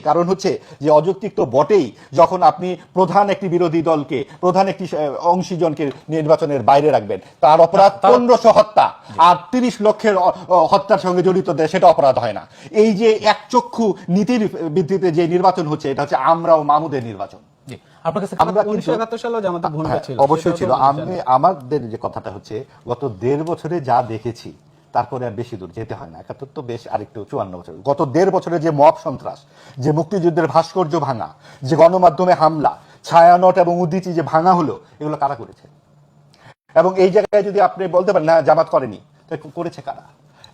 কারণ হচ্ছে যে অযৌক্তিক তো বটেই যখন আপনি প্রধান একটি বিরোধী দলকে প্রধান একটি অংশীজনকে নির্বাচনের বাইরে রাখবেন তার অপরাধ পনেরোশো হত্যা আর তিরিশ লক্ষের হত্যার সঙ্গে জড়িত সেটা অপরাধ হয় না। এই যে একচক্ষু নীতির ভিত্তিতে যে নির্বাচন হচ্ছে এটা হচ্ছে আমরা ও মামুদের নির্বাচন। হ্যাঁ, অবশ্যই ছিল। আমি আমাদের যে কথাটা হচ্ছে গত দেড় বছরে যা দেখেছি তারপরে আর বেশি দূর যেতে হয় না। একাত্তর তো বেশ আরেকটু চুয়ান্ন বছর। গত দেড় বছরে যে মব সন্ত্রাস, যে মুক্তিযুদ্ধের ভাস্কর্য ভাঙা, যে গণমাধ্যমে হামলা, ছায়ানট এবং উদিচি যে ভাঙা হলো, এগুলো কারা করেছে? এবং এই জায়গায় যদি আপনি বলতে পারেন, না, জামাত করেনি করেছে কারা?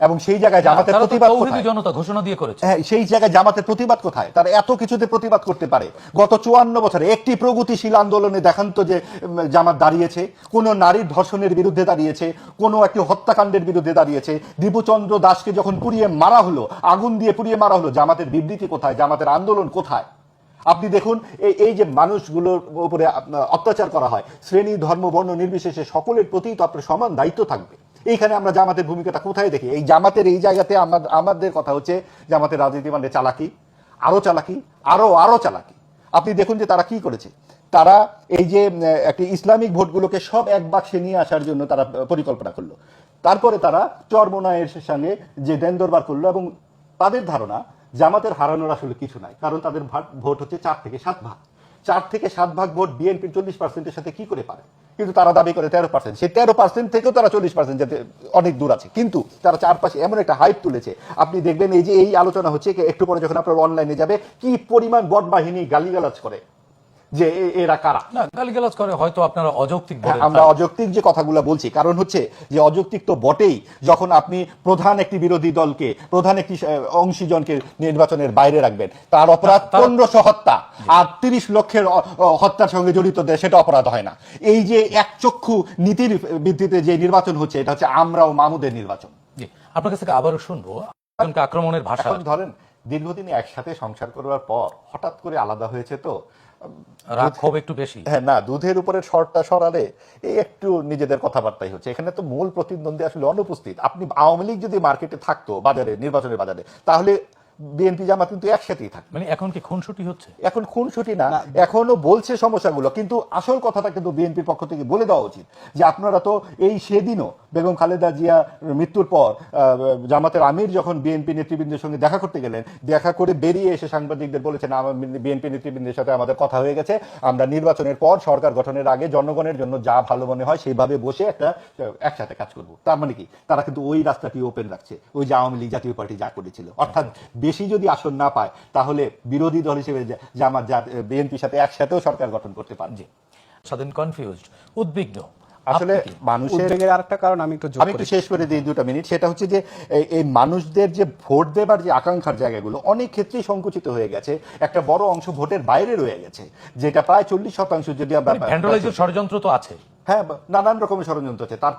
এবং সেই জায়গায় জামাতের প্রতিবাদ কোথায়? জনতা ঘোষণা দিয়ে করেছে। হ্যাঁ সেই জায়গায় জামাতের প্রতিবাদ কোথায়? তারা এত কিছুতে প্রতিবাদ করতে পারে। গত চুয়ান্ন বছরে একটি প্রগতিশীল আন্দোলনে দেখান তো যে জামাত দাঁড়িয়েছে কোন নারীর ধর্ষণের বিরুদ্ধে দাঁড়িয়েছে কোন একটি হত্যাকাণ্ডের বিরুদ্ধে দাঁড়িয়েছে। দীপুচন্দ্র দাসকে যখন পুড়িয়ে মারা হলো আগুন দিয়ে পুড়িয়ে মারা হলো জামাতের বিবৃতি কোথায়? জামাতের আন্দোলন কোথায়? আপনি দেখুন এই এই যে মানুষগুলোর উপরে অত্যাচার করা হয় শ্রেণি ধর্ম বর্ণ নির্বিশেষে সকলের প্রতি তো আপনার সমান দায়িত্ব থাকবে। এইখানে আমরা জামাতের ভূমিকাটা কোথায় দেখি? এই জামাতের এই জায়গাতে আমা- আমাদের কথা হচ্ছে জামাতের রাজনীতি মানে চালাকি, আরও চালাকি, আরও আরও চালাকি। আপনি দেখুন যে তারা কি করেছে। তারা এই যে একটি ইসলামিক ভোটগুলোকে সব এক বাক্সে নিয়ে আসার জন্য তারা পরিকল্পনা করল। তারপরে তারা চরমোনায়ের সঙ্গে যে দেন দরবার করল এবং তাদের ধারণা, জামাতের হারানোর আসলে কিছু নাই, কারণ তাদের ভোট হচ্ছে চার থেকে সাত ভাগ। চার থেকে সাত ভাগ ভোট বিএনপির চল্লিশ পার্সেন্টের সাথে কি করে পারে? কিন্তু তারা দাবি করে তেরো পার্সেন্ট সেই তেরো পার্সেন্ট থেকেও তারা চল্লিশ পার্সেন্ট যাতে অনেক দূর আছে। কিন্তু তারা চারপাশে এমন একটা হাইপ তুলেছে। আপনি দেখবেন এই যে এই আলোচনা হচ্ছে, একটু পরে যখন আপনার অনলাইনে যাবে, কি পরিমাণ বট বাহিনী গালিগালাজ করে। যে এরা কারা? না গালিগালাজ করে হয়তো আপনারা অযৌক্তিক আমরা অযৌক্তিক যে কথাগুলো বলছি কারণ হচ্ছে যে অযৌক্তিক তো বটেই যখন আপনি প্রধান একটি বিরোধী দলকে প্রধান একটি অংশীজনকে নির্বাচনের বাইরে রাখবেন তার অপরাধ পনেরোশো হত্যা আর তিরিশ লক্ষের হত্যার সঙ্গে জড়িত সেটা অপরাধ হয় না। এই যে একচক্ষু নীতির ভিত্তিতে যে নির্বাচন হচ্ছে এটা হচ্ছে আমরা ও মামুদের নির্বাচন। আপনার কাছে আবারও শুনব। আক্রমণের ভাষা। ধরেন দীর্ঘদিন একসাথে সংসার করবার পর হঠাৎ করে আলাদা হয়েছে তো রাগ ক্ষোভ একটু বেশি। হ্যাঁ না, দুধের উপরে শর্টটা সরালে এই একটু নিজেদের কথাবার্তাই হচ্ছে। এখানে তো মূল প্রতিদ্বন্দ্বী আসলে অনুপস্থিত। আপনি আওয়ামী লীগ যদি মার্কেটে থাকতো বাজারে, নির্বাচনের বাজারে, তাহলে বিএনপি জামাত কিন্তু একসাথেই থাকতো মানে এখন কি খুনসুটি হচ্ছে? এখন খুনসুটি না এখনও বলছে সমস্যাগুলো কিন্তু আসল কথাটা কিন্তু বিএনপির পক্ষ থেকে বলে দেওয়া উচিত যে আপনারা তো এই সেদিনও বেগম খালেদা জিয়া মৃত্যুর পর জামাতের আমির যখন বিএনপি নেতৃবৃন্দের সঙ্গে দেখা করতে গেলেন দেখা করে বেরিয়ে এসে সাংবাদিকদের বলেছেন আমার বিএনপি নেতৃবৃন্দের সাথে আমাদের কথা হয়ে গেছে আমরা নির্বাচনের পর সরকার গঠনের আগে জনগণের জন্য যা ভালো মনে হয় সেইভাবে বসে একটা একসাথে কাজ করব। তার মানে কি? তারা কিন্তু ওই রাস্তাটি ওপেন রাখছে ওই যে আওয়ামী লীগ জাতীয় পার্টি যা করেছিল। অর্থাৎ বেশি যদি আসন না পায় তাহলে বিরোধী দল হিসেবে জামাত বিএনপির সাথে একসাথেও সরকার গঠন করতে পারবে কনফিউজড উদ্বিগ্ন। আসলে মানুষের আরেকটা কারণ আমি একটু আমি একটু শেষ করে দিই দুটো মিনিট। সেটা হচ্ছে যে এই- এই মানুষদের যে ভোট দেবার যে আকাঙ্ক্ষার জায়গাগুলো অনেক ক্ষেত্রেই সংকুচিত হয়ে গেছে। একটা বড় অংশ ভোটের বাইরে রয়ে গেছে যেটা প্রায় চল্লিশ শতাংশ যদি আমরা ষড়যন্ত্র তো আছে। হ্যাঁ নানান রকমের ষড়যন্ত্র আছে। তার